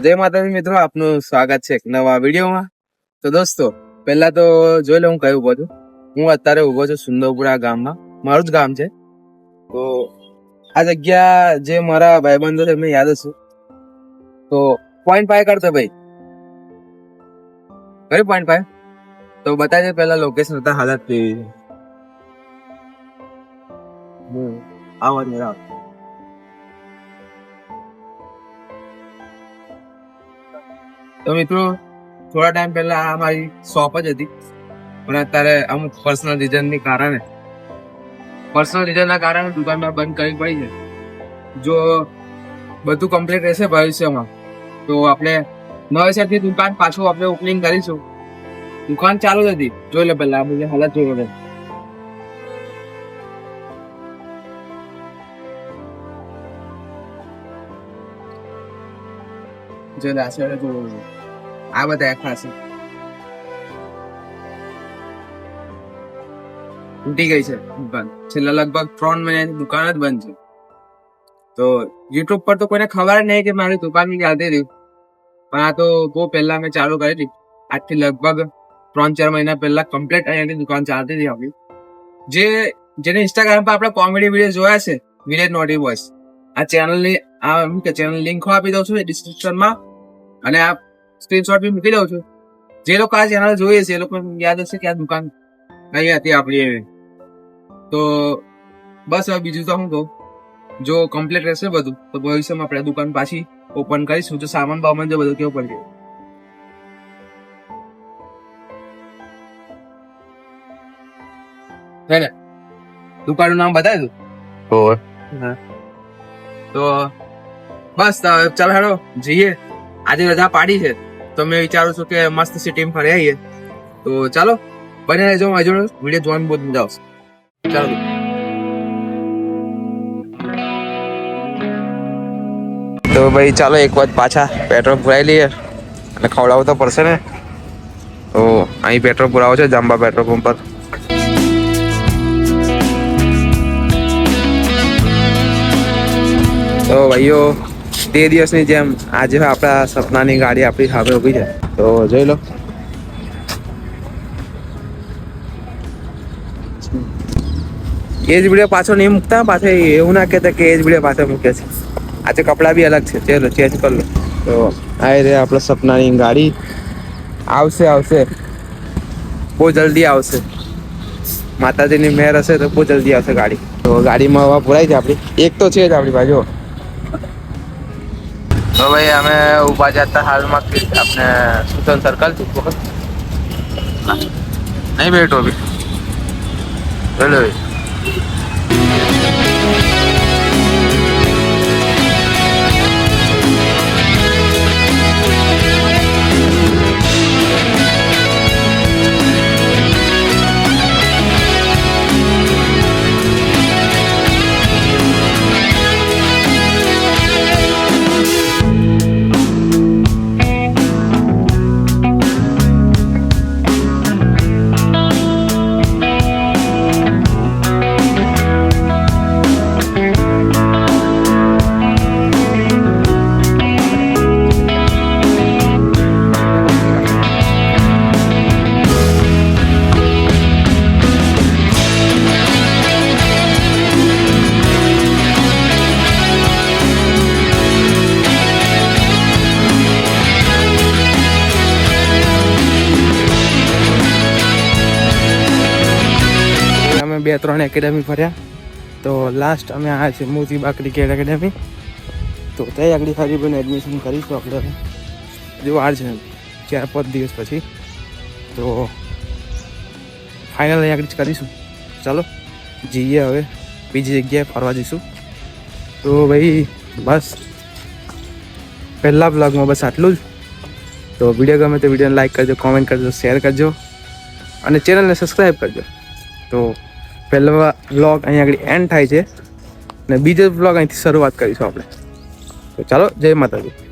જય માતાજી મિત્રો આપનું સ્વાગત છે એક નવા વિડીયોમાં. તો દોસ્તો પહેલા તો જોઈ લો હું છું. હું અત્યારે ઊભો છું સુંદરપુરા ગામમાં. મારું જ ગામ છે. તો આ જગ્યા જે મારા ભાઈબંધો છે એમને યાદ હશે તો પોઈન્ટ ફાઈવ કરતો ભાઈ. કયું પોઈન્ટ ફાઈવ તો બતાજે પહેલા લોકેશન હતા હાલત કેવી છે હમ, આવો મિત્રો, થોડા ટાઈમ પહેલા આ મારી શોપ જ હતી. પણ અત્યારે અમુક પર્સનલ રીઝનની કારણે પર્સનલ રીઝન ના કારણે દુકાનમાં બંધ કરવી પડી છે. જો બધું કમ્પ્લીટ રહેશે ભવિષ્યમાં, તો આપણે નવેસરથી દુકાન પાછું આપણે ઓપનિંગ કરીશું. દુકાન ચાલુ જ હતી. જોઈ લે પહેલા, આ હાલત જોઈ લો જો દાસરે જોયું આ બધા આખા છે. તૂટી ગઈ છે દુકાન. છેલ્લા લગભગ ત્રણ મહિનાની દુકાન જ બંધ છે. તો યુટ્યુબ પર તો કોઈને ખબર નહીં કે મારી દુકાન ચાલતી હતી. પણ આ તો બહુ પહેલા મેં ચાલુ કરી હતી. આજથી લગભગ ત્રણ ચાર મહિના પહેલા કમ્પ્લીટ અહીંયાની દુકાન ચાલતી હતી આપણી. જે, જેને ઇન્સ્ટાગ્રામ પર આપણે કોમેડી વીડિયો જોયા છે વિલેજ નોટી બોયસ આ ચેનલની આ કે ચેનલ લિંક હું આપી દઉં છું ડિસ્ક્રિપ્શનમાં અને આ સ્ક્રીનશોટ બી મૂકી દઉં છું. જે લોકો આ ચેનલ જોઈએ છે એ લોકો યાદ હશે કે આ દુકાન કઈ હતી આપણી એવી. તો બસ હવે બીજું તો હું કહું. જો કમ્પ્લીટ રહેશે બધું તો ભવિષ્યમાં આપણે દુકાન પાછી ઓપન કરીશું. તો સામાન બામાન જો બધું કેવું પડશે હે ને? દુકાનનું નામ બતાવી દઉં? તો બસ ચાલો હેડો જઈએ. આજે રજા પાડી છે. તો મેં વિચારું છું કે મસ્ત સિટીમાં ફરી આવીએ. તો ચાલો બને રહેજો મારી જોડે. વીડિયો જોવાનું બહુ મજા આવશે. ચાલો તો. ભાઈ, ચાલો એક વાત પાછા. પેટ્રોલ પુરાઈ લઈએ. અને ખવડાવવું તો પડશે ને? તો અહીં પેટ્રોલ પુરાવો છે, જાંબા પેટ્રોલ પંપ પર. તો ભાઈઓ તે દિવસની જેમ આજે આપણા સપનાની ગાડી આપણી સામે ઊભી છે. તો જોઈ લો. એ જ વીડિયો પાછો નહીં મૂકતા, પાછો એવું ના કહેતા કે એ જ વીડિયો પાછો મૂકે છે. આજે કપડાં બી અલગ છે. ચલો ચેન્જ કરી લો. તો આ રે આપણા સપનાની ગાડી આવશે આવશે. બહુ જલ્દી આવશે. માતાજીની મહેર હશે તો બહુ જલ્દી આવશે ગાડી. તો ગાડીમાં હવા પુરાય છે આપણી. એક તો છે જ આપણી બાજુ. તો ભાઈ અમે ઊભા જતા હાલમાં આપણે સુતન સર્કલથી નહીં બેઠો અભી ચલો ભાઈ બે ત્રણ એકેડેમી ફર્યા. તો લાસ્ટ અમે આ છે મોતીબા ક્રિકેટ એકેડેમી તો તે આગળ ફરી પણ એડમિશન કરીશું આપણે. જો આ છે ચાર પાંચ દિવસ પછી. તો ફાઇનલ અહીં આગળ કરીશું. ચાલો, જઈએ હવે. બીજી જગ્યાએ ફરવા જઈશું. તો ભાઈ, બસ. પહેલા બ્લોગમાં બસ આટલું જ. તો વીડિયો ગમે તો વિડીયોને લાઈક કરજો કોમેન્ટ કરજો શેર કરજો. અને ચેનલને સબસ્ક્રાઈબ કરજો. તો પહેલો વ્લોગ અહીંયા આગળ એન્ડ થાય છે. અને બીજો વ્લોગ અહીંથી શરૂઆત કરીશું આપણે. તો ચાલો, જય માતાજી.